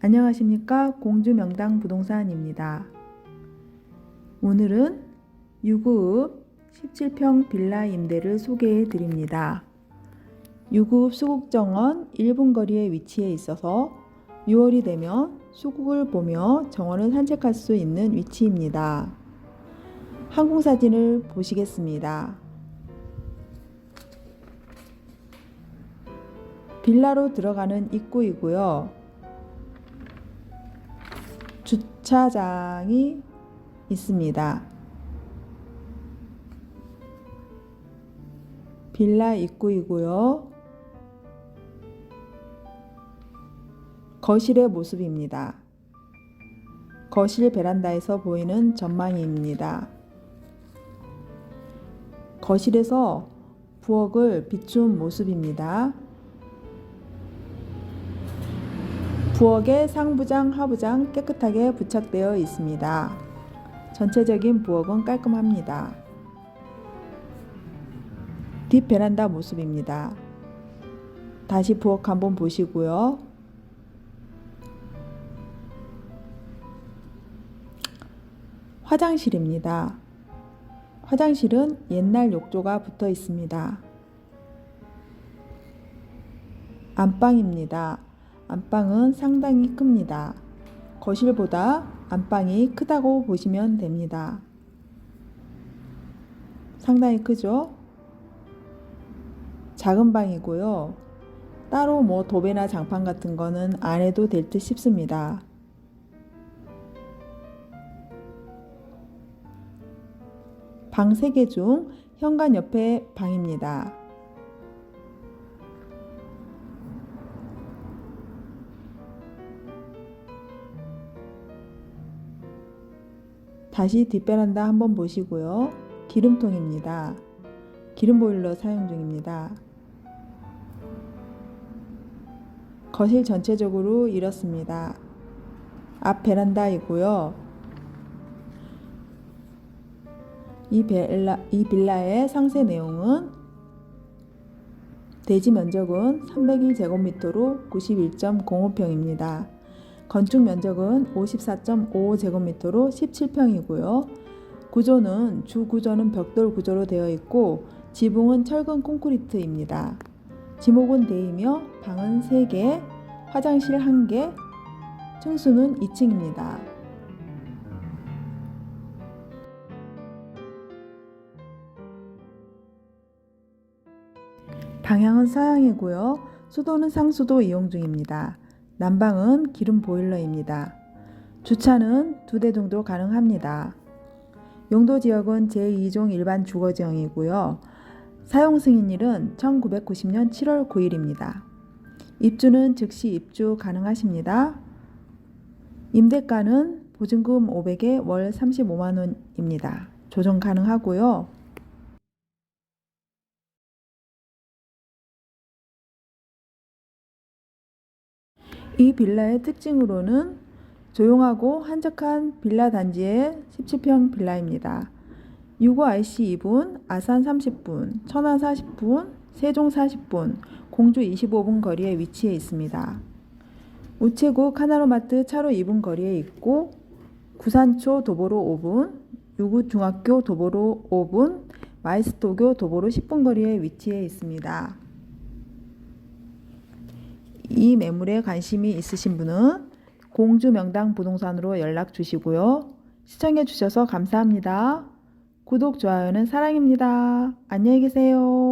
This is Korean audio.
안녕하십니까 공주명당 부동산입니다. 오늘은 유구읍 17평 빌라 임대를 소개해 드립니다. 유구읍 수국정원 1분 거리에 위치해 있어서 6월이 되면 수국을 보며 정원을 산책할 수 있는 위치입니다. 항공사진을 보시겠습니다. 빌라로 들어가는 입구이고요. 주차장이 있습니다. 빌라 입구이고요. 거실의 모습입니다. 거실 베란다에서 보이는 전망입니다. 거실에서 부엌을 비춘 모습입니다. 부엌에 상부장, 하부장 깨끗하게 부착되어 있습니다. 전체적인 부엌은 깔끔합니다. 뒷 베란다 모습입니다. 다시 부엌 한번 보시고요. 화장실입니다. 화장실은 옛날 욕조가 붙어 있습니다. 안방입니다. 안방은 상당히 큽니다. 거실보다 안방이 크다고 보시면 됩니다. 상당히 크죠? 작은 방이고요. 따로 뭐 도배나 장판 같은 거는 안 해도 될 듯 싶습니다. 방 3개 중 현관 옆에 방입니다. 다시 뒷베란다 한번 보시고요. 기름통입니다. 기름 보일러 사용 중입니다. 거실 전체적으로 이렇습니다. 앞 베란다이고요. 이 빌라, 이 빌라의 상세 내용은 대지 면적은 301제곱미터로 91.05평입니다. 건축 면적은 54.55제곱미터로 17평이고요. 구조는 주 구조는 벽돌 구조로 되어 있고 지붕은 철근 콘크리트입니다. 지목은 데이며 방은 3개, 화장실 1개, 층수는 2층입니다. 방향은 서양이고요. 수도는 상수도 이용 중입니다. 난방은 기름 보일러입니다. 주차는 두 대 정도 가능합니다. 용도 지역은 제2종 일반 주거 지형이고요. 사용 승인일은 1990년 7월 9일입니다. 입주는 즉시 입주 가능하십니다. 임대가는 보증금 500에 월 35만 원입니다. 조정 가능하고요. 이 빌라의 특징으로는 조용하고 한적한 빌라 단지의 17평 빌라입니다. 유고 IC 2분, 아산 30분, 천안 40분, 세종 40분, 공주 25분 거리에 위치해 있습니다. 우체국 하나로마트 차로 2분 거리에 있고 구산초 도보로 5분, 유구중학교 도보로 5분, 마이스토교 도보로 10분 거리에 위치해 있습니다. 이 매물에 관심이 있으신 분은 공주 명당 부동산으로 연락 주시고요. 시청해 주셔서 감사합니다. 구독, 좋아요는 사랑입니다. 안녕히 계세요.